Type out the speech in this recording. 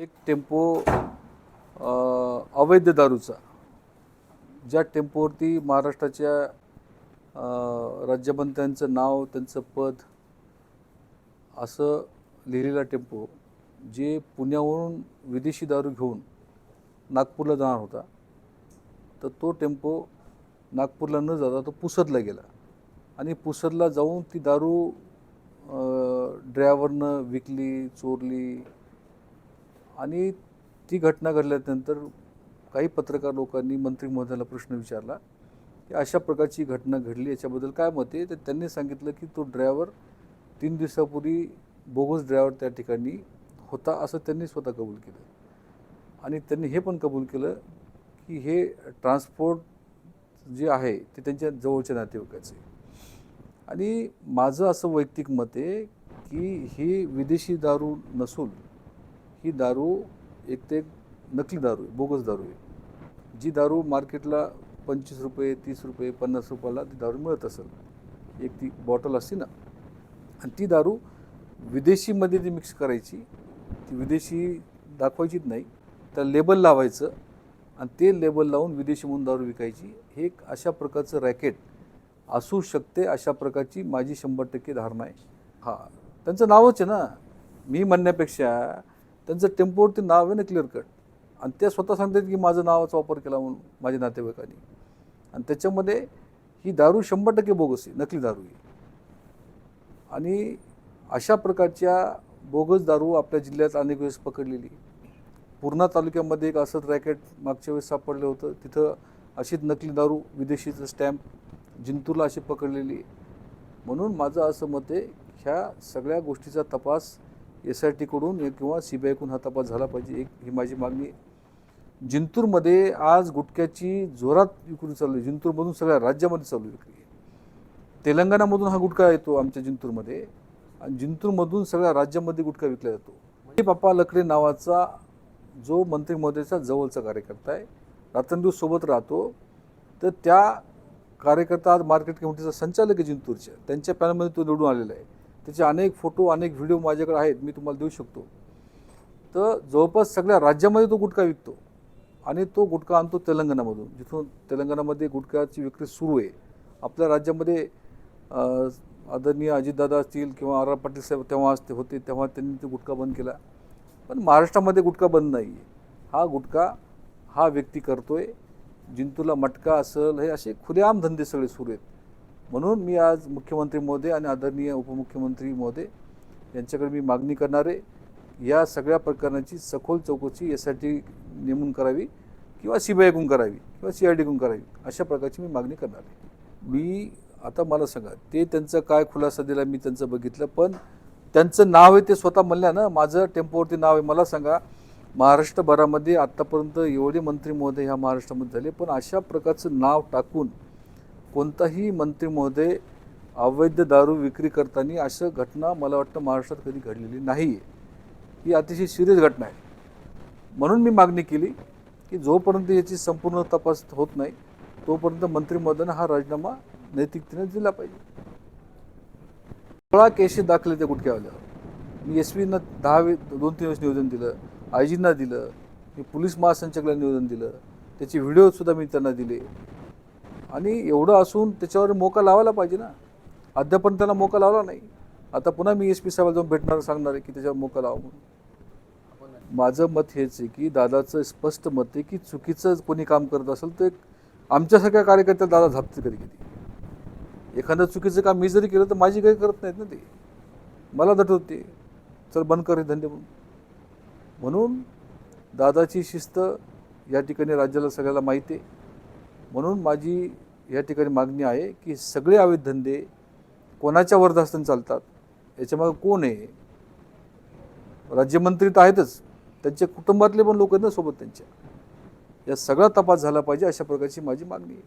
एक टेम्पो अवैध दारूचा ज्या टेम्पोवरती महाराष्ट्राच्या राज्यमंत्र्यांचं नाव त्यांचं पद असं लिहिलेला टेम्पो जे पुण्यावरून विदेशी दारू घेऊन नागपूरला जाणार होता तर तो टेम्पो नागपूरला न जाता तो पुसदला गेला. आणि पुसदला जाऊन ती दारू ड्रायव्हरनं विकली चोरली आणि ती घटना घडल्यानंतर काही पत्रकार लोकांनी मंत्री महोदयाला प्रश्न विचारला की अशा प्रकारची घटना घडली याच्याबद्दल काय मत आहे? तर त्यांनी सांगितलं की तो ड्रायव्हर तीन दिवसापूर्वी बोगस ड्रायव्हर त्या ठिकाणी होता असं त्यांनी स्वतः कबूल केलं. आणि त्यांनी हे पण कबूल केलं की हे ट्रान्सपोर्ट जे आहे ते त्यांच्या जवळच्या नातेवाईकाचे. आणि माझं असं वैयक्तिक मत आहे की ही विदेशी दारू नसून ही दारू एक ते एक नकली दारू आहे बोगस दारू आहे. जी दारू मार्केटला पंचवीस रुपये तीस रुपये पन्नास रुपयाला ती दारू मिळत असेल. एक ती बॉटल असते ना आणि ती दारू विदेशीमध्ये ती मिक्स करायची ती विदेशी दाखवायचीच नाही तर लेबल लावायचं आणि ते लेबल लावून विदेशी म्हणून दारू विकायची. हे एक अशा प्रकारचं रॅकेट असू शकते अशा प्रकारची माझी शंभर टक्के धारणा आहे. हा त्यांचं नावच आहे ना मी म्हणण्यापेक्षा त्यांचं टेम्पोवरती नाव आहे ना क्लिअर कट आणि त्या स्वतः सांगतात की माझं नावाचा वापर केला म्हणून माझ्या नातेवाईकांनी. आणि त्याच्यामध्ये ही दारू शंभर टक्के बोगस आहे नकली दारू आहे. आणि अशा प्रकारच्या बोगस दारू आपल्या जिल्ह्यात अनेक वेळेस पकडलेली. पूर्णा तालुक्यामध्ये एक असंच रॅकेट मागच्या वेळेस सापडलं होतं. तिथं अशीच नकली दारू विदेशीचं स्टॅम्प जिंतूरला अशी पकडलेली. म्हणून माझं असं मत आहे ह्या सगळ्या गोष्टीचा तपास एस आय टीकडून किंवा सी बी आयकडून हा तपास झाला पाहिजे. एक ही माझी मागणी जिंतूरमध्ये आज गुटख्याची जोरात विक्री चालू आहे जिंतूरमधून सगळ्या राज्यामध्ये चालू आहे विक्री. तेलंगणामधून हा गुटखा येतो आमच्या जिंतूरमध्ये. आणि जिंतूरमधून सगळ्या राज्यामध्ये गुटखा विकला जातो. हे बाप्पा लकडे नावाचा जो मंत्री महोदयाचा जवळचा कार्यकर्ता आहे रात्रंदिवस सोबत राहतो. तर त्या कार्यकर्ता आज मार्केट कमिटीचा संचालक आहे जिंतूरच्या. त्यांच्या पॅनलमध्ये तो निवडून आलेला आहे. त्याचे अनेक फोटो अनेक व्हिडिओ माझ्याकडे आहेत मी तुम्हाला देऊ शकतो. तर जवळपास सगळ्या राज्यामध्ये तो गुटखा विकतो आणि तो गुटखा आणतो तेलंगणामधून जिथून तेलंगणामध्ये गुटख्याची विक्री सुरू आहे. आपल्या राज्यामध्ये आदरणीय अजितदादा असतील किंवा आर आर पाटील साहेब तेव्हा असते होते तेव्हा त्यांनी तो गुटखा बंद केला. पण महाराष्ट्रामध्ये गुटखा बंद नाही आहे. हा गुटखा हा व्यक्ती करतो आहे जिंतूला मटका असेल हे असे खुलेआम धंदे सगळे सुरू आहेत. म्हणून मी आज मुख्यमंत्री मोदी आणि आदरणीय उपमुख्यमंत्री मोदी यांच्याकडे मी मागणी करणार आहे या सगळ्या प्रकरणाची सखोल चौकशी एस आय टी नेमून करावी किंवा सी बी आयकडून करावी किंवा सी आय डीकडून करावी अशा प्रकारची मी मागणी करणार आहे. मी आता मला सांगा ते त्यांचं काय खुलासा दिला मी त्यांचं बघितलं पण त्यांचं नाव आहे ते स्वतः म्हणल्या ना माझं टेम्पोवरती नाव आहे मला सांगा महाराष्ट्रभरामध्ये आत्तापर्यंत एवढे मंत्री महोदय ह्या महाराष्ट्रामध्ये झाले पण अशा प्रकारचं नाव टाकून कोणताही मंत्री महोदय अवैध दारू विक्री करताना अशा घटना मला वाटतं महाराष्ट्रात कधी घडलेली नाही. आहे ही अतिशय सिरियस घटना आहे. म्हणून मी मागणी केली की जोपर्यंत याची संपूर्ण तपास होत नाही तोपर्यंत मंत्री हा राजीनामा नैतिकतेने दिला पाहिजे. सोळा केसेस दाखले त्या गुटख्यावाल्यावर मी एस पीना दहा वे दोन तीन वेळेस निवेदन दिलं आयजींना दिलं मी पोलीस महासंचालकाला निवेदन दिलं त्याचे व्हिडिओसुद्धा मी त्यांना दिले. आणि एवढं असून त्याच्यावर मोका लावायला पाहिजे ना. अद्यापर्यंत त्याला मोका लावला नाही. आता पुन्हा मी एस पी साहेबाला जाऊन भेटणार सांगणार आहे की त्याच्यावर मोका लावा म्हणून. माझं मत हेच आहे की दादाचं स्पष्ट मत आहे की चुकीचं कोणी काम करत असेल तर आमच्यासारख्या कार्यकर्त्या दादा झापते कधी कधी. एखादं चुकीचं काम मी जरी केलं तर माझी काही करत नाहीत ना ते. मला दटवते. चल बंद कर धंदे म्हणून. म्हणून दादाची शिस्त या ठिकाणी राज्याला सगळ्याला माहिती आहे. म्हणून माझी या ठिकाणी मागणी आहे की सगळे अवैध धंदे कोणाच्या वरदास्तान चालतात याच्यामागं कोण आहे? राज्यमंत्री तर आहेतच त्यांच्या कुटुंबातले पण लोक आहेत ना सोबत त्यांच्या. या सगळा तपास झाला पाहिजे अशा प्रकारची माझी मागणी आहे.